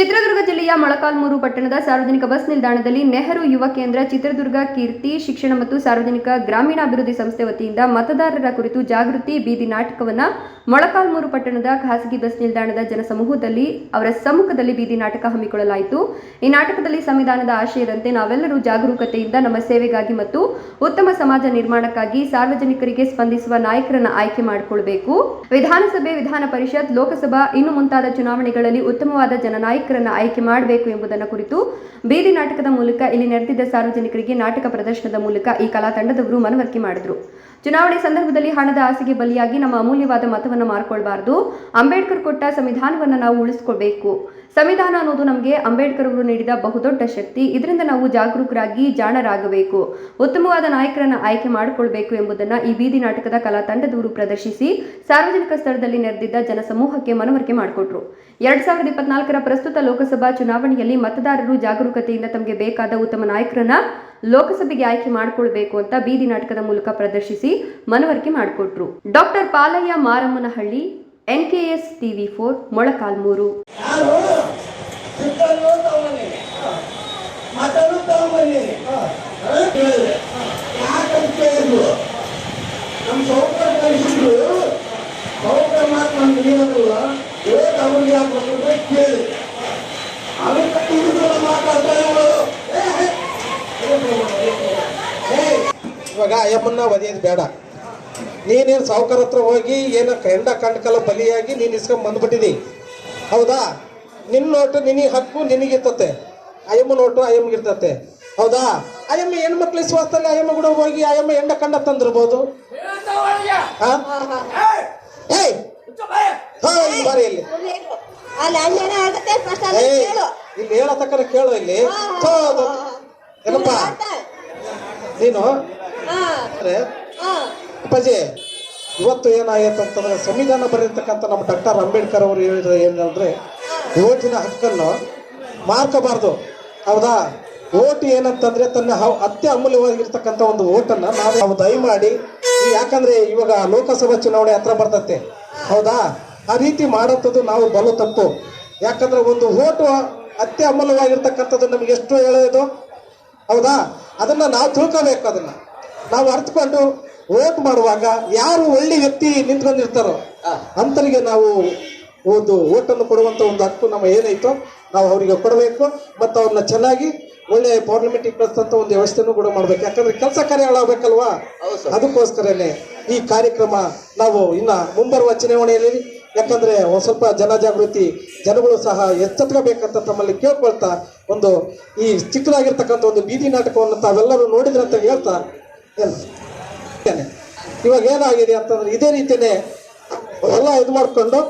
ಚಿತ್ರದುರ್ಗ ಜಿಲ್ಲೆಯ ಮೊಳಕಾಲ್ಮೂರು ಪಟ್ಟಣದ ಸಾರ್ವಜನಿಕ ಬಸ್ ನಿಲ್ದಾಣದಲ್ಲಿ ನೆಹರು ಯುವ ಕೇಂದ್ರ ಚಿತ್ರದುರ್ಗ ಕೀರ್ತಿ ಶಿಕ್ಷಣ ಮತ್ತು ಸಾರ್ವಜನಿಕ ಗ್ರಾಮೀಣಾಭಿವೃದ್ಧಿ ಸಂಸ್ಥೆ ವತಿಯಿಂದ ಮತದಾರರ ಕುರಿತು ಜಾಗೃತಿ, ಬೀದಿ ನಾಟಕವನ್ನ ಮೊಳಕಾಲ್ಮೂರು ಪಟ್ಟಣದ ಖಾಸಗಿ ಬಸ್ ನಿಲ್ದಾಣದ ಜನಸಮೂಹದಲ್ಲಿ ಅವರ ಸಮ್ಮುಖದಲ್ಲಿ ಬೀದಿ ನಾಟಕ ಹಮ್ಮಿಕೊಳ್ಳಲಾಯಿತು. ಈ ನಾಟಕದಲ್ಲಿ ಸಂವಿಧಾನದ ಆಶಯದಂತೆ ನಾವೆಲ್ಲರೂ ಜಾಗರೂಕತೆಯಿಂದ ನಮ್ಮ ಸೇವೆಗಾಗಿ ಮತ್ತು ಉತ್ತಮ ಸಮಾಜ ನಿರ್ಮಾಣಕ್ಕಾಗಿ ಸಾರ್ವಜನಿಕರಿಗೆ ಸ್ಪಂದಿಸುವ ನಾಯಕರನ್ನ ಆಯ್ಕೆ ಮಾಡಿಕೊಳ್ಳಬೇಕು ವಿಧಾನಸಭೆ, ವಿಧಾನ ಪರಿಷತ್, ಲೋಕಸಭಾ, ಇನ್ನು ಮುಂತಾದ ಚುನಾವಣೆಗಳಲ್ಲಿ ಉತ್ತಮವಾದ ಜನನಾಯಕರನ್ನ ಆಯ್ಕೆ ಮಾಡಬೇಕು ಎಂಬುದನ್ನು ಕುರಿತು ಬೀದಿ ನಾಟಕದ ಮೂಲಕ ಇಲ್ಲಿ ನಡೆದಿದ್ದ ಸಾರ್ವಜನಿಕರಿಗೆ ನಾಟಕ ಪ್ರದರ್ಶನದ ಮೂಲಕ ಈ ಕಲಾ ತಂಡದವರು ಮನವರಿಕೆ ಮಾಡಿದರು. ಚುನಾವಣೆ ಸಂದರ್ಭದಲ್ಲಿ ಹಣದ ಆಸೆಗೆ ಬಲಿಯಾಗಿ ನಮ್ಮ ಅಮೂಲ್ಯವಾದ ಮತವನ್ನು ಮಾರ್ಕೊಳ್ಬಾರ್ದು. ಅಂಬೇಡ್ಕರ್ ಕೊಟ್ಟ ಸಂವಿಧಾನವನ್ನು ನಾವು ಉಳಿಸ್ಕೊಳ್ಬೇಕು. ಸಂವಿಧಾನ ಅನ್ನೋದು ನಮಗೆ ಅಂಬೇಡ್ಕರ್ ಅವರು ನೀಡಿದ ಬಹುದೊಡ್ಡ ಶಕ್ತಿ. ಇದರಿಂದ ನಾವು ಜಾಗರೂಕರಾಗಿ ಜಾಣರಾಗಬೇಕು. ಉತ್ತಮವಾದ ನಾಯಕರನ್ನು ಆಯ್ಕೆ ಮಾಡಿಕೊಳ್ಬೇಕು ಎಂಬುದನ್ನು ಈ ಬೀದಿ ನಾಟಕದ ಕಲಾ ತಂಡದವರು ಪ್ರದರ್ಶಿಸಿ ಸಾರ್ವಜನಿಕ ಸ್ಥಳದಲ್ಲಿ ನೆರೆದಿದ್ದ ಜನಸಮೂಹಕ್ಕೆ ಮನವರಿಕೆ ಮಾಡಿಕೊಟ್ರು. ಎರಡ್ ಸಾವಿರದ ಇಪ್ಪತ್ನಾಲ್ಕರ ಪ್ರಸ್ತುತ ಲೋಕಸಭಾ ಚುನಾವಣೆಯಲ್ಲಿ ಮತದಾರರು ಜಾಗರೂಕತೆಯಿಂದ ತಮಗೆ ಬೇಕಾದ ಉತ್ತಮ ನಾಯಕರನ್ನ ಲೋಕಸಭೆಗೆ ಆಯ್ಕೆ ಮಾಡಿಕೊಳ್ಬೇಕು ಅಂತ ಬೀದಿ ನಾಟಕದ ಮೂಲಕ ಪ್ರದರ್ಶಿಸಿ ಮನವರಿಕೆ ಮಾಡಿಕೊಟ್ರು. Doctor Palaiah Marammanahalli, N K S TV four, Molakalmuru. ಕೇಳಿ ಇವಾಗ ಅಯ್ಯಮ್ಮನ್ನ ಒದೆಯೋದು ಬೇಡ. ನೀನೇನು ಸಾವುಕಾರ ಹತ್ರ ಹೋಗಿ ಏನೋ ಹೆಂಡ ಕಂಡಕಲ್ಲ ಬಲಿಯಾಗಿ ನೀನು ಇಸ್ಕೊಂಡ್ ಬಂದ್ಬಿಟ್ಟಿದಿ? ಹೌದಾ? ನಿನ್ನ ನೋಟು ನಿನಗೆ ಹಕ್ಕು ನಿನಗಿರ್ತತೆ ಅಯ್ಯಮ್ಮ ನೋಟು ಅಯ್ಯಮ್ಮಗಿರ್ತತೆ ಹೌದಾ? ಅಯ್ಯಮ್ಮ ಹೆಣ್ಮಕ್ಳು ವಿಶ್ವಾಸದಲ್ಲಿ ಅಯ್ಯಮ್ಮ ಕೂಡ ಹೋಗಿ ಅಯ್ಯಮ್ಮ ಹೆಂಡ ಕಂಡ ತಂದಿರ್ಬೋದು. ಹಾ? ಹೇ ಇಲ್ಲಿ ಅಲ್ಲಿ ಅಲ್ಲೇನೋ ಆಗುತ್ತೆ ಫಸ್ಟ್ ಅಲ್ಲಿ ಕೇಳು. ಇಲ್ಲಿ ಹೇಳತಕ್ಕನ ಕೇಳು ಇಲ್ಲಿ. ಏನಪ್ಪ? ನೀನು ಅಂದ್ರೆ ಅಪ್ಪಾಜಿ ಇವತ್ತು ಏನಾಗೈತೆ ಅಂತಂದ್ರೆ ಸಂವಿಧಾನ ಬರೆದಿರ್ತಕ್ಕಂಥ ನಮ್ಮ ಡಾಕ್ಟರ್ ಅಂಬೇಡ್ಕರ್ ಅವರು ಹೇಳಿದ್ರೆ ಏನಂದ್ರೆ ಓಟಿನ ಹಕ್ಕನ್ನು ಮಾರ್ಕಬಾರ್ದು. ಹೌದಾ? ಓಟ್ ಏನಂತಂದ್ರೆ ತನ್ನ ಅತ್ಯ ಅಮೂಲ್ಯವಾಗಿರ್ತಕ್ಕಂಥ ಒಂದು ಓಟನ್ನ ನಾವು ದಯಮಾಡಿ ಯಾಕಂದ್ರೆ ಇವಾಗ ಲೋಕಸಭಾ ಚುನಾವಣೆ ಹತ್ರ ಬರ್ತತೆ. ಹೌದಾ? ಆ ರೀತಿ ಮಾಡೋಂಥದ್ದು ನಾವು ಬಲ ತಪ್ಪು. ಯಾಕಂದ್ರೆ ಒಂದು ಓಟು ಅತ್ಯ ಅಮೂಲ್ಯವಾಗಿರ್ತಕ್ಕಂಥದ್ದು ನಮ್ಗೆ ಎಷ್ಟು ಹೇಳೋದು ಹೌದಾ? ಅದನ್ನ ನಾವು ತಿಳ್ಕೋಬೇಕು ಅದನ್ನ. ನಾವು ಅರ್ಥಕೊಂಡು ಓಟ್ ಮಾಡುವಾಗ ಯಾರು ಒಳ್ಳೆ ವ್ಯಕ್ತಿ ನಿಂತ್ಕೊಂಡಿರ್ತಾರೋ ಅಂತರಿಗೆ ನಾವು ಒಂದು ಓಟನ್ನು ಕೊಡುವಂತ ಒಂದು ಹಕ್ಕು ನಮ್ಮ ಏನೈತೋ ನಾವು ಅವರಿಗೆ ಕೊಡಬೇಕು ಮತ್ತು ಅವ್ರನ್ನ ಚೆನ್ನಾಗಿ ಒಳ್ಳೆ ಪಾರ್ಲಿಮೆಂಟಿಗೆ ಅಂತ ಒಂದು ವ್ಯವಸ್ಥೆನೂ ಕೂಡ ಮಾಡ್ಬೇಕು. ಯಾಕಂದ್ರೆ ಕೆಲಸ ಕಾರ್ಯಗಳಾಗಬೇಕಲ್ವಾ? ಅದಕ್ಕೋಸ್ಕರನೇ ಈ ಕಾರ್ಯಕ್ರಮ ನಾವು ಇನ್ನು ಮುಂಬರುವ ಚುನಾವಣೆಯಲ್ಲಿ ಯಾಕಂದ್ರೆ ಸ್ವಲ್ಪ ಸ್ವಲ್ಪ ಜನಜಾಗೃತಿ ಜನಗಳು ಸಹ ಎಚ್ಚೆತ್ಕೋಬೇಕಂತ ತಮ್ಮಲ್ಲಿ ಕೇಳ್ಕೊಳ್ತಾ ಒಂದು ಈ ಚಿಕ್ಕದಾಗಿರ್ತಕ್ಕಂಥ ಒಂದು ಬೀದಿ ನಾಟಕವನ್ನು ತಾವೆಲ್ಲರೂ ನೋಡಿದ್ರೆ ಅಂತ ಹೇಳ್ತಾ. ಇವಾಗ ಏನಾಗಿದೆ ಅಂತಂದ್ರೆ ಇದೇ ರೀತಿಯೇ ಎಲ್ಲ ಇದು ಮಾಡಿಕೊಂಡು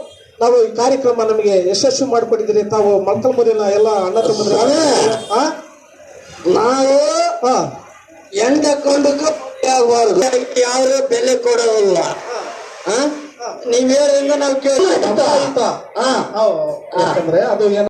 ನಾವು ಈ ಕಾರ್ಯಕ್ರಮ ನಮಗೆ ಯಶಸ್ವಿ ಮಾಡಿಕೊಟ್ಟಿದ್ದೀರಿ. ತಾವು ಮಲ್ಕಲ್ಮೂರಿನ ಎಲ್ಲ ಅಣ್ಣ ತಮ್ಮಂದ್ರೆ ಹಾ ನಾವು ಹಾ. ಎಂಡ ಕೊಂಡಕ್ಕೂ ಯಾರು ಬೆಲೆ ಕೊಡೋದಿಲ್ಲ. ಆ? ನೀವ್ ಹೇಳಿಂದ ನಾವು ಕೇಳಿ ಆಯ್ತಾ? ಯಾಕಂದ್ರೆ ಅದು ಏನ